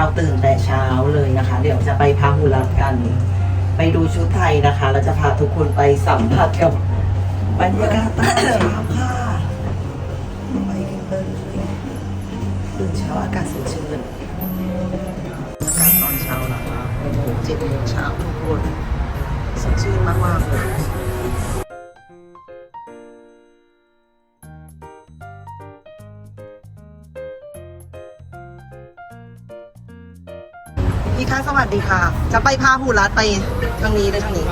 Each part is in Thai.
เราตื่นแต่เช้าเลยนะคะ เดี๋ยวจะไปพาหุรัตกัน ไปดูชุดไทยนะคะเราจะพาทุกคนไปสัมผัสกับบรรยากาศตอนเช้าค่ะไปกันเลยตื่นเช้าอากาศสดชื่นอากาศตอนเช้านะคะโอ้โหเจ็ดโมงเช้าทุกคนสดชื่นมากๆเลย พี่ะ สวัสดีค่ะ จะไปพาหูรัดไปทางนี้เลยทางนี้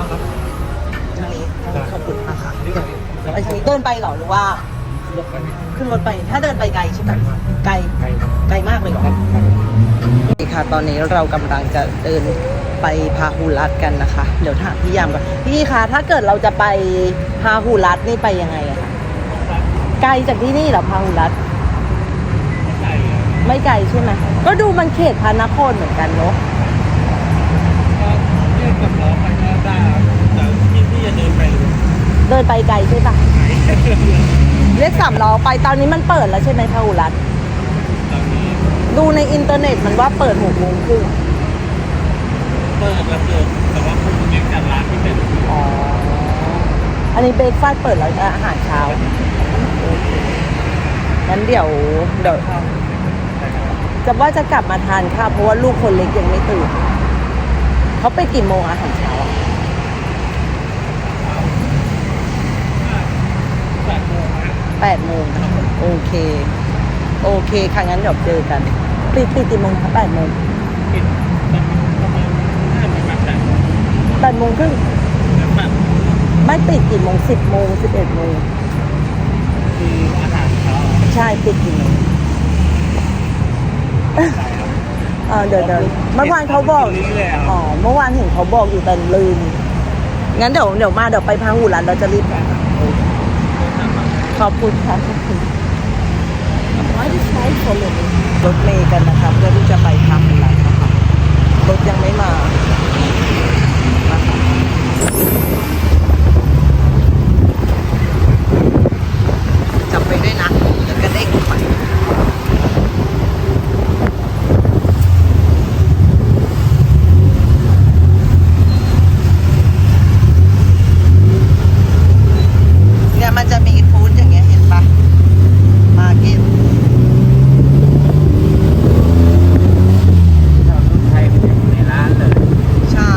ทางนี้ ขอบคุณมากค่ะไปทางนี้เดินไปเหรอหรือว่า ขึ้นรถไปถ้าเดินไปไกลใช่ไหมไกลไกลมากเลยเหรอนี่ค่ะ ตอนนี้เรากำลังจะเดินไปพาหูรัดกันนะคะ เดี๋ยวถามพี่ยามก่อนพี่คะถ้าเกิดเราจะไปพาหูรัดนี่ไปยังไงอะคะไกลจากที่นี่เหรอพาหูรัด ไม่ไกลใช่ไหมก็ดูมันเขตพระนครเหมือนกันเนาะเรียกกับล้อไปก็ได้แต่ที่ที่จะเดินไปเดินไปไกลใช่ปะเรียกสามล้อไปตอนนี้มันเปิดแล้วใช่ไหมพาหุรัตตอนนี้ดูในอินเทอร์เน็ตมันว่าเปิดหกโมงครึ่งเปิดแล้วเปิดแต่ว่าคุณยังจัดร้านที่เป็นอยู่อ๋ออันนี้เบรกฟาสต์เปิดแล้วอาหารเช้างั้นเดี๋ยวเดี๋ยว จะว่าจะกลับมาทานข้าวเพราะว่าลูกคนเล็กยังไม่ตื่นเขาไปกี่โมงอาหารเช้าอะแปดโมงนะแปดโมงโอเค โอเคค่ะงั้นเดี๋ยวเจอกันปิดปิดกี่โมงคะแปดโมงปิดประมาณห้าโมงแบบแต่แปดโมงครึ่งแบบไม่ปิดกี่โมงสิบโมงสิบเอ็ดโมงคืออาหารเช้าใช่ปิดกี่โมง เออเดี๋ยวเดี๋ยวเมื่อวานเขาบอก อ๋อ เมื่อวานเห็นเขาบอกอยู่แต่ลืม งั้นเดี๋ยวเดี๋ยวมาเดี๋ยวไปพาหูรันเราจะรีบไปขอบคุณค่ะขอบคุณรถเมย์กันนะคะเพื่อที่จะไปพาหูรันะคะรถยังไม่มาจับไปด้วยนะเดี๋ยวกระเด้งไป เนี่ยมันจะมีฟู้ดอย่างเงี้ยเห็นปะมาเก็ต เราต้องใช้เป็นอยู่ในร้านเลย ใช่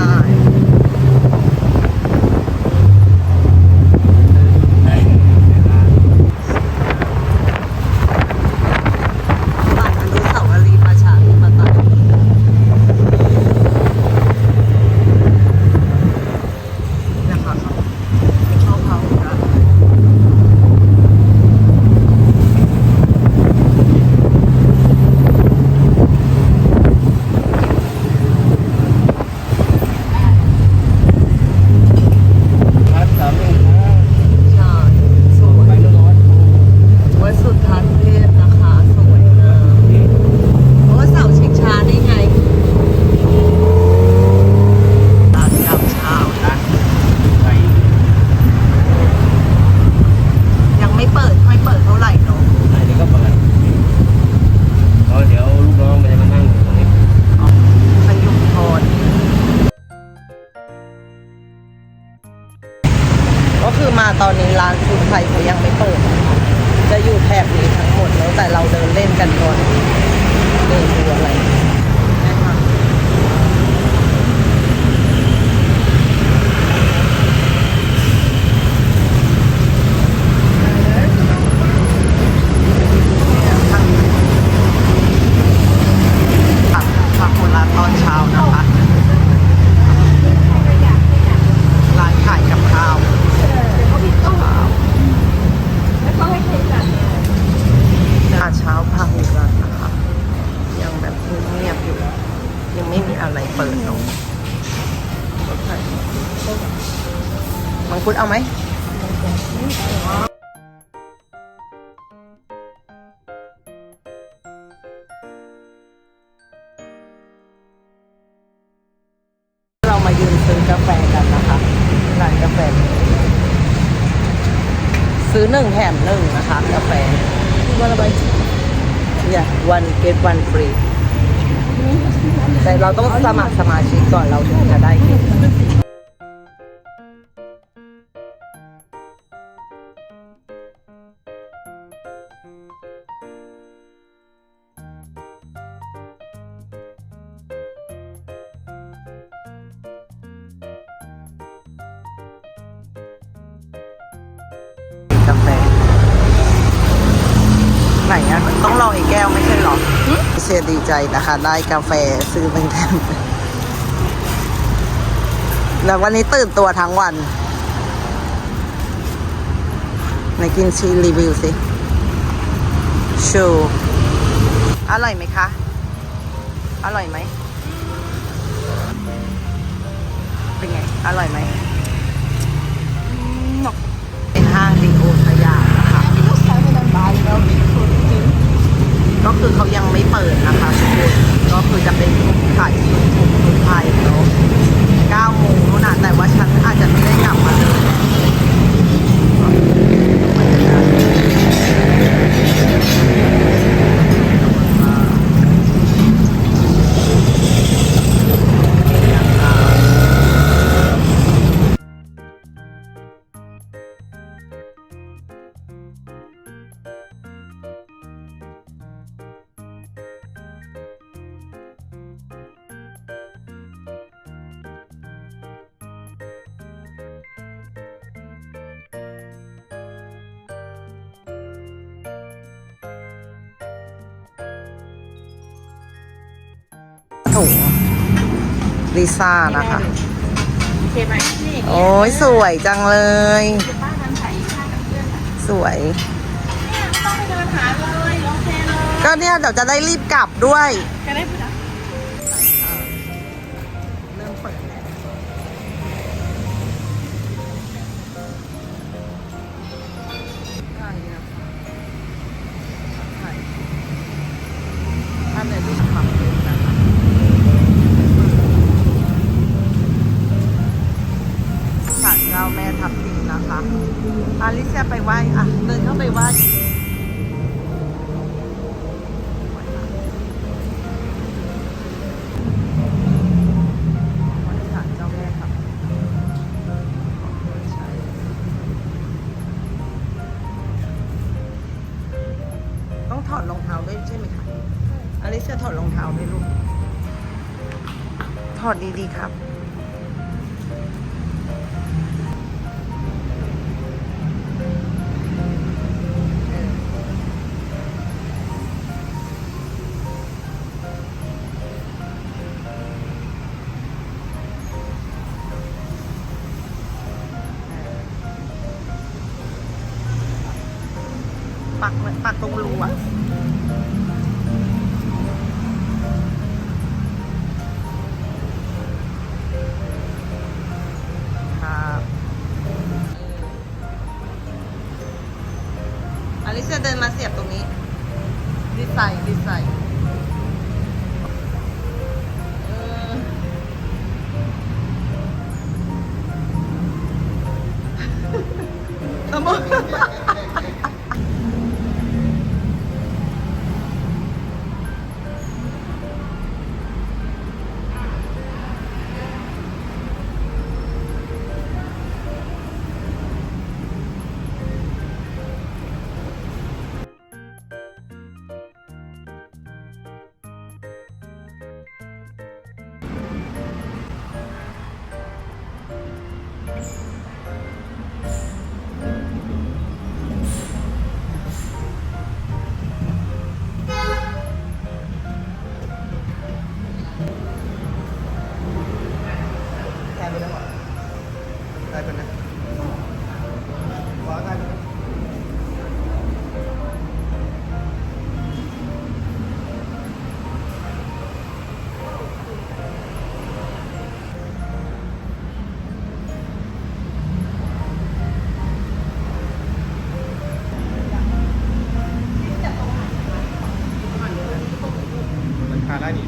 ใช้ในร้าน บ้านอนุสาวรีย์ประชาธิปไตยนะคะเขาชอบเขานะ ร้านสามโมงนะ ใช่สวย ไปร้อน วัดสุทัศน์เทพนะคะ สวยงามเพราะว่าเสาชิงช้านี่ไงตอนยามเช้า ร้านไป ยังไม่เปิดไม่เปิดเท่าไหร่เนาะ ไหนนี่ก็เปิดแล้วเดี๋ยวลูกน้องมันจะมานั่งอยู่ตรงนี้ พยุงพร ก็คือมาตอนนี้ร้านคุณไทยเขายังไม่เปิดจะอยู่แถบนี้ทั้งหมดแล้วแต่เราเดินเล่นกันก่อน กาแฟกันนะคะร้านกาแฟ ซื้อหนึ่งแถมหนึ่งนะคะ กาแฟวันละใบเนี่ยวันเกตวันฟรีแต่เราต้องสมัครสมาชิกก่อนเราถึงจะได้กิน เชียร์ดีใจนะคะ ได้กาแฟซื้อเป็นแก้วแล้ววันนี้ตื่นตัวทั้งวันไหนกินชีรีวิวสิ ชูอร่อยไหมคะ อร่อยไหม เป็นไง อร่อยไหมเป็นห้างดีโอสยามนะคะ คือเขายังไม่เปิดนะคะทุกคนก็คือจะเป็นขายสุดทุกทุกไทยเนาะ9โมงนู่นน่ะแต่ว่าฉันอาจจะไม่ได้กลับมาเลย ลิซ่านะคะ โอเคไหมนี่โอ้ยสวยจังเลย ป้าทำขายข้าวกับเพื่อนค่ะสวย เนี่ยไม่ต้องไปเดินหาเลยโอเคเลยก็เนี่ยเดี๋ยวจะได้รีบกลับด้วย จะได้ผู้จัดเไปไหว้อะ เดินเข้าไปไหว้ไหว้ศาลเจ้าแม่ทับต้องถอดรองเท้าด้วยใช่ไหมคะอลิเซียถอดรองเท้าด้วยลูก ถอดดีๆครับ ปักปักตรงรูอะ ได้ไปนะขอได้ไปนะมันพาได้ดี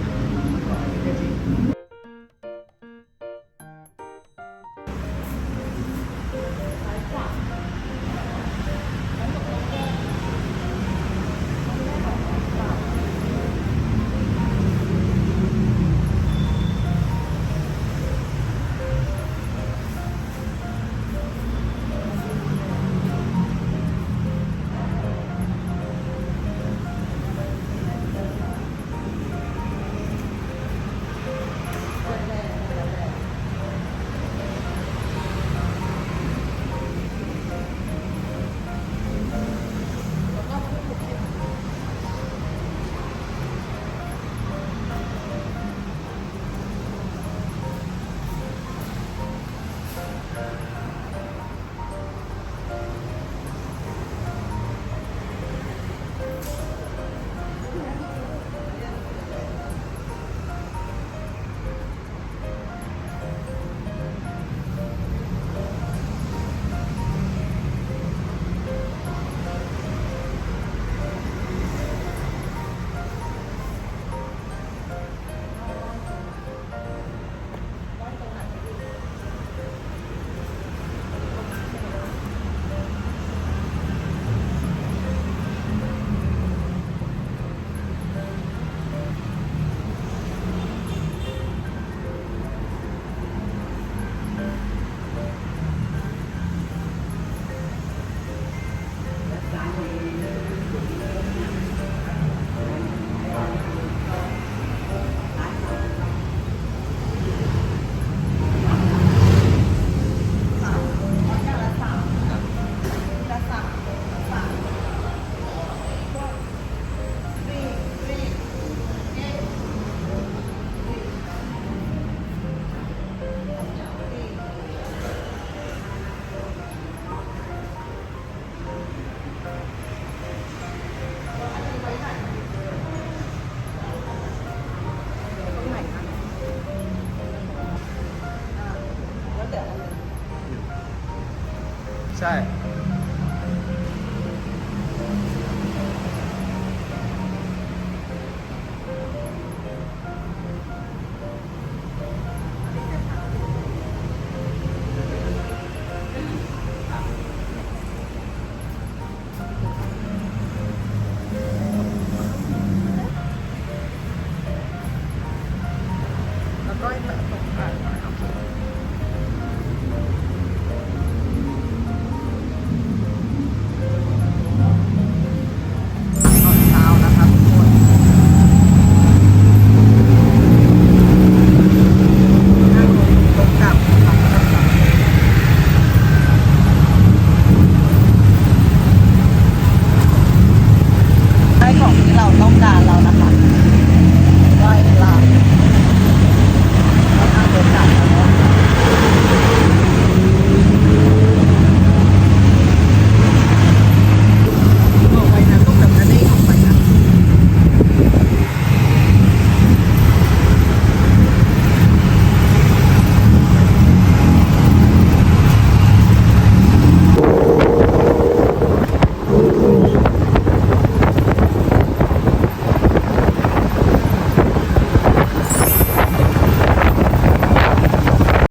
ใ